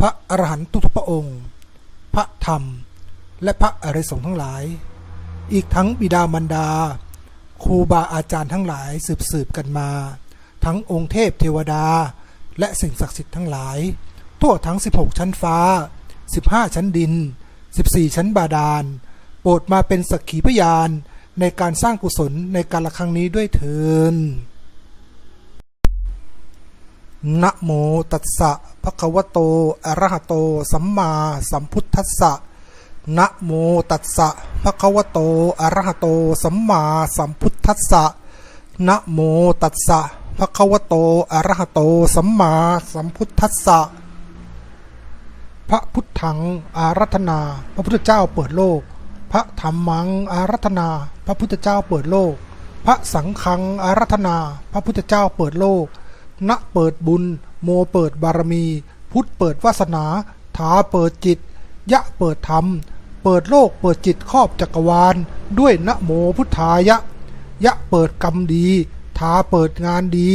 พระอรหันต์ทุกพระองค์ พระธรรม และพระอริยสงฆ์ทั้งหลาย อีกทั้งบิดามารดา ครูบาอาจารย์ทั้งหลายสืบสืบกันมา ทั้งองค์เทพเทวดา และสิ่งศักดิ์สิทธิ์ทั้งหลาย ทั่วทั้ง 16 ชั้นฟ้า 15 ชั้นดิน 14 ชั้นบาดาล โปรดมาเป็นสักขีพยานในการสร้างกุศลในการละครั้งนี้ด้วยเถิน นะโมตัสสะภะคะวะโต อะระหะโต สัมมาสัมพุทธัสสะนะโมตัสสะภะคะวะโต อะระหะโต สัมมาสัมพุทธัสสะนะโมตัสสะภะคะวะโต อะระหะโต สัมมาสัมพุทธัสสะ พระพุทธัง อารัธนา พระพุทธเจ้าเปิดโลก พระธรรมัง อารัธนา พระพุทธเจ้าเปิดโลก พระสังฆัง อารัธนา พระพุทธเจ้าเปิดโลก ณเปิดบุญ โมเปิดบารมี พุทธเปิดวาสนา ถาเปิดจิต ยะเปิดธรรม เปิดโลกเปิดจิตครอบจักรวาล ด้วยนโมพุทธายะ ยะเปิดกรรมดี ถาเปิดงานดี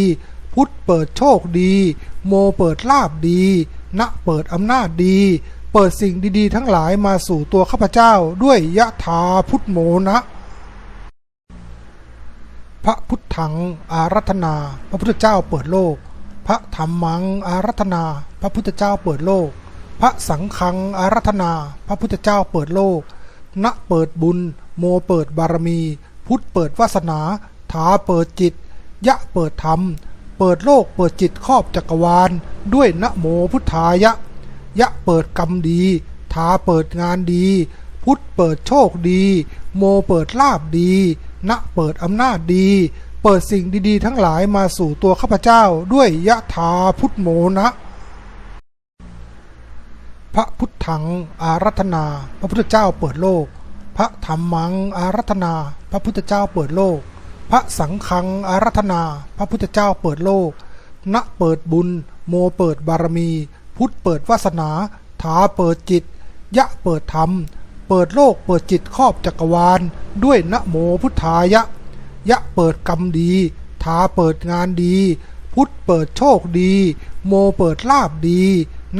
พุทธเปิดโชคดี โมเปิดลาบดี ณเปิดอำนาจดี เปิดสิ่งดีๆ ทั้งหลายมาสู่ตัวข้าพเจ้าด้วยยะถาพุทธโมนะ พระพุทธังอารัธนา พระพุทธเจ้าเปิดโลก พระธรรมังอารัธนา พระพุทธเจ้าเปิดโลก พระสังฆังอารัธนา พระพุทธเจ้าเปิดโลก ณเปิดบุญ โมเปิดบารมี พุทธเปิดวาสนา ถาเปิดจิต ยะเปิดธรรม เปิดโลกเปิดจิตครอบจักรวาล ด้วยนะโมพุทธายะ ยะเปิดกรรมดี ถาเปิดงานดี พุทธเปิดโชคดี โมเปิดลาบดี ณเปิดอำนาจดี เปิดสิ่งดีๆ ทั้งหลายมาสู่ตัวข้าพเจ้าด้วยยะถาพุทธโมนะ พระพุทธังอารัธนา พระพุทธเจ้าเปิดโลก พระธรรมังอารัธนา พระพุทธเจ้าเปิดโลก พระสังฆังอารัธนา พระพุทธเจ้าเปิดโลก ณเปิดบุญ โมเปิดบารมี พุทธเปิดวาสนา ถาเปิดจิต ยะเปิดธรรม เปิดโลกเปิดจิตครอบจักรวาล ด้วยนะโมพุทธายะ ยะเปิดกรรมดีถาเปิดงานดี พุทธเปิดโชคดี โมเปิดลาบดี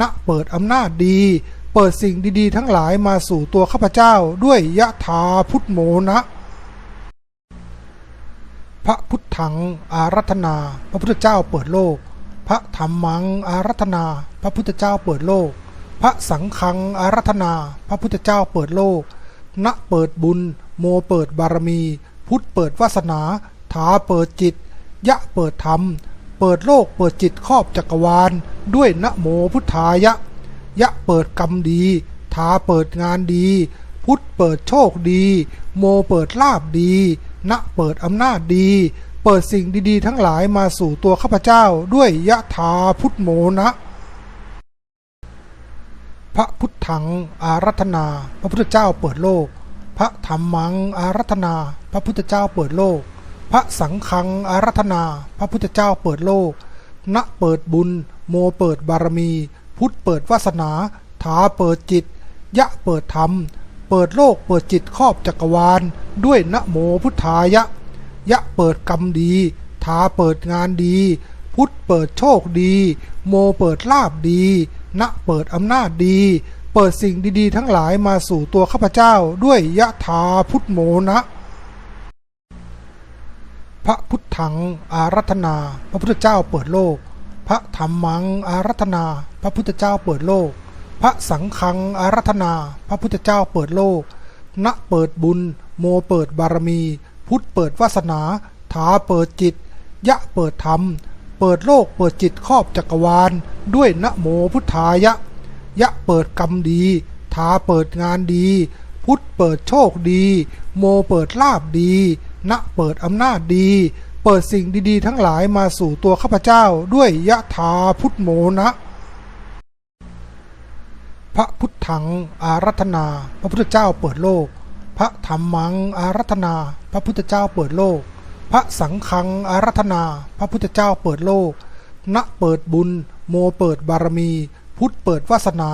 ณเปิดอำนาจดี เปิดสิ่งดีๆ ทั้งหลายมาสู่ตัวข้าพเจ้าด้วยยะถาพุทธโมนะพระพุทธังอารัธนา พระพุทธเจ้าเปิดโลก พระธรรมังอารัธนา พระพุทธเจ้าเปิดโลก พระสังฆังอารัธนา พระพุทธเจ้าเปิดโลก ณเปิดบุญ โมเปิดบารมี พุทธเปิดวาสนา ถาเปิดจิต ยะเปิดธรรม เปิดโลกเปิดจิตครอบจักรวาล ด้วยนะโมพุทธายะ ยะเปิดกรรมดี ถาเปิดงานดี พุทธเปิดโชคดี โมเปิดลาบดี ณเปิดอำนาจดี เปิดสิ่งดีๆ ทั้งหลายมาสู่ตัวข้าพเจ้าด้วยยะถาพุทธโมนะ พระพุทธังอารัธนา พระพุทธเจ้าเปิดโลก พระธรรมังอารัธนา พระพุทธเจ้าเปิดโลก พระสังฆังอารัธนา พระพุทธเจ้าเปิดโลก ณเปิดบุญ โมเปิดบารมี พุทธเปิดวาสนา ถาเปิดจิต ยะเปิดธรรม เปิดโลกเปิดจิตครอบจักรวาล ด้วยนะโมพุทธายะ ยะเปิดกรรมดี ถาเปิดงานดี พุทธเปิดโชคดี โมเปิดลาบดี ณเปิดอำนาจดี เปิดสิ่งดีๆ ทั้งหลายมาสู่ตัวข้าพเจ้าด้วยยะถาพุทธโมนะ พระพุทธังอารัธนา พระพุทธเจ้าเปิดโลก พระธรรมังอารัธนา พระพุทธเจ้าเปิดโลก พระสังฆังอารัธนา พระพุทธเจ้าเปิดโลก ณเปิดบุญ โมเปิดบารมี พุทธเปิดวาสนา ถาเปิดจิต ยะเปิดธรรม เปิดโลกเปิดจิตครอบจักรวาล ด้วยนะโมพุทธายะ ยะเปิดกรรมดีถาเปิดงานดี พุทธเปิดโชคดี โมเปิดลาบดีณเปิดอำนาจดี เปิดสิ่งดีๆ ทั้งหลายมาสู่ตัวข้าพเจ้าด้วยยะถาพุทธโมนะ พระพุทธังอารัธนา พระพุทธเจ้าเปิดโลก พระธรรมังอารัธนา พระพุทธเจ้าเปิดโลก พระสังฆังอารัธนา พระพุทธเจ้าเปิดโลก ณเปิดบุญ โมเปิดบารมี พุทธเปิดวาสนา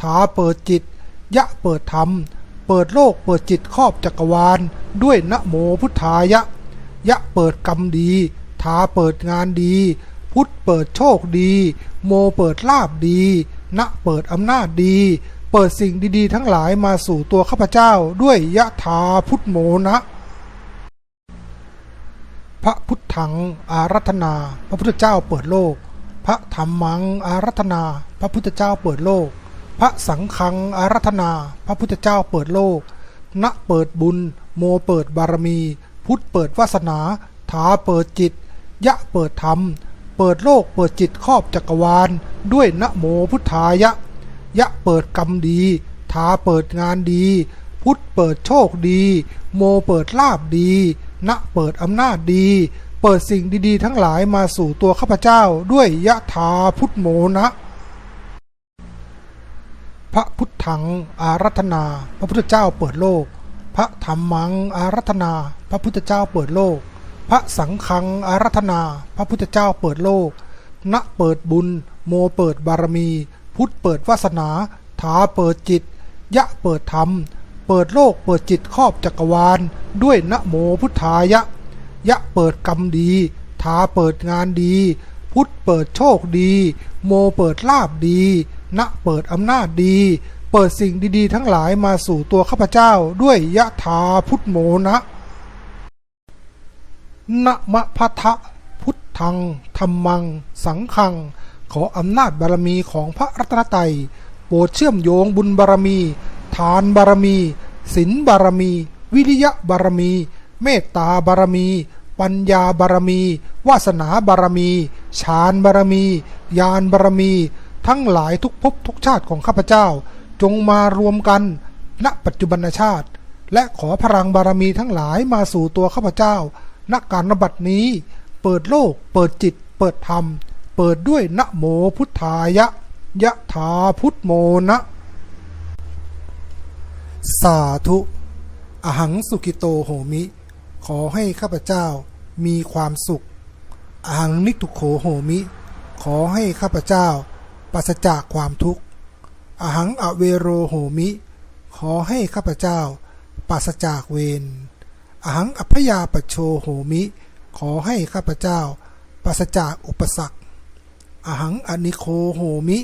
ถาเปิดจิต ยะเปิดธรรม เปิดโลกเปิดจิตครอบจักรวาล ด้วยนะโมพุทธายะ ยะเปิดกรรมดี ถาเปิดงานดี พุทธเปิดโชคดี โมเปิดลาบดี ณเปิดอำนาจดี เปิดสิ่งดีๆ ทั้งหลายมาสู่ตัวข้าพเจ้าด้วยยะถาพุทธโมนะ พระพุทธังอารัธนา พระพุทธเจ้าเปิดโลก พระธรรมังอารัธนา พระพุทธเจ้าเปิดโลก พระสังฆังอารัธนา พระพุทธเจ้าเปิดโลก ณเปิดบุญ โมเปิดบารมี พุทธเปิดวาสนา ถาเปิดจิต ยะเปิดธรรม เปิดโลกเปิดจิตครอบจักรวาล ด้วยนะโมพุทธายะ ยะเปิดกรรมดี ถาเปิดงานดี พุทธเปิดโชคดี โมเปิดลาบดี ณเปิดอำนาจดี เปิดสิ่งดีๆ ทั้งหลายมาสู่ตัวข้าพเจ้าด้วยยะถาพุทธโมนะ พระพุทธังอารัธนา พระพุทธเจ้าเปิดโลก พระธรรมังอารัธนา พระพุทธเจ้าเปิดโลก พระสังฆังอารัธนา พระพุทธเจ้าเปิดโลก ณเปิดบุญ โมเปิดบารมี พุทธเปิดวาสนา ถาเปิดจิต ยะเปิดธรรม เปิดโลกเปิดจิตครอบจักรวาล ด้วยนะโมพุทธายะ ยะเปิดกรรมดีถาเปิดงานดี พุทธเปิดโชคดี โมเปิดลาบดีณเปิดอำนาจดี เปิดสิ่งดีๆ ทั้งหลายมาสู่ตัวข้าพเจ้าด้วยยะถาพุทธโมนะนะมะพะทะพุทธังธรรมัง สังฆัง ขออำนาจบารมีของพระรัตนตรัยโปรดเชื่อมโยงบุญบารมีานบารมี ศีลบารมี วิริยะบารมี เมตตาบารมี ปัญญาบารมี วาสนาบารมี ฌานบารมี ญาณบารมี ทั้งหลายทุกภพทุกชาติของข้าพเจ้า จงมารวมกัน ณปัจจุบันชาติ และขอพลังบารมีทั้งหลายมาสู่ตัวข้าพเจ้า ณการนบัดนี้ เปิดโลก เปิดจิต เปิดธรรม เปิดด้วยนะโมพุทธายะยะถาพุทโมนะ สาธุ อหังสุกิโตโหมิ ขอให้ข้าพเจ้ามีความสุข อหังนิทุโขโหมิ ขอให้ข้าพเจ้าปราศจากความทุกข์ อหังอเวโรโหมิ ขอให้ข้าพเจ้าปราศจากเวร อหังอัพยาปโชโหมิ ขอให้ข้าพเจ้าปราศจากอุปสรรค อหังอนิโคโหมิ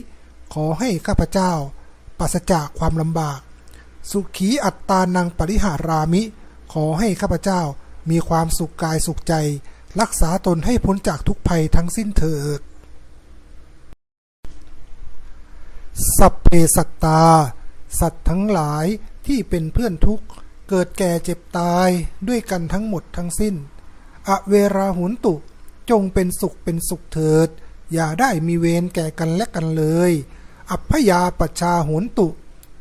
ขอให้ข้าพเจ้าปราศจากความลำบาก สุขีอัตตานังปริหารามิ ขอให้ข้าพเจ้ามีความสุขกายสุขใจ รักษาตนให้พ้นจากทุกภัยทั้งสิ้นเถิด สัพเพสัตตา สัตว์ทั้งหลายที่เป็นเพื่อนทุกข์ เกิดแก่เจ็บตายด้วยกันทั้งหมดทั้งสิ้น อเวราหุนตุ จงเป็นสุขเป็นสุขเถิด อย่าได้มีเวรแก่กันและกันเลย อัพยาปชาหุนตุ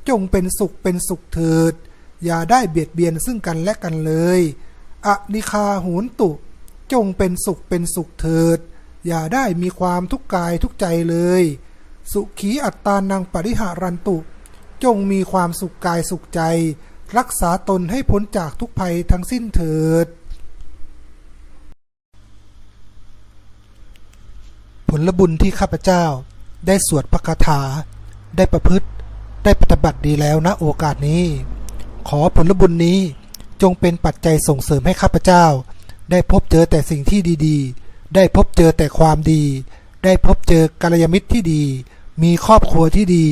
จงเป็นสุขเป็นสุขเถิด อย่าได้เบียดเบียนซึ่งกันและกันเลยอนิคาหุนตุ จงเป็นสุขเป็นสุขเถิด อย่าได้มีความทุกข์กายทุกใจเลย สุขีอัตตานังปริหารันตุ จงมีความสุขกายสุขใจ รักษาตนให้พ้นจากทุกภัยทั้งสิ้นเถิด ผลบุญที่ข้าพเจ้าได้สวดพระคาถาได้ประพฤติ ได้ปฏิบัติดีแล้วนะโอกาสนี้ ขอผลบุญนี้จงเป็นปัจจัยส่งเสริมให้ข้าพเจ้า ได้พบเจอแต่สิ่งที่ดีๆ ได้พบเจอแต่ความดี ได้พบเจอกัลยาณมิตรที่ดี มีครอบครัวที่ดี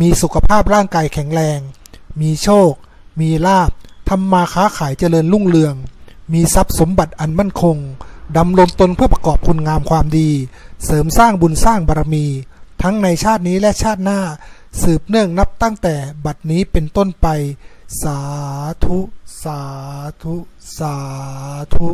มีสุขภาพร่างกายแข็งแรง มีโชค มีลาภทำมาค้าขายเจริญรุ่งเรือง มีทรัพย์สมบัติอันมั่นคงดำรงตนเพื่อประกอบคุณงามความดี เสริมสร้างบุญสร้างบารมี ทั้งในชาตินี้และชาติหน้า สืบเนื่องนับตั้งแต่บัดนี้เป็นต้นไป สาธุ สาธุ สาธุ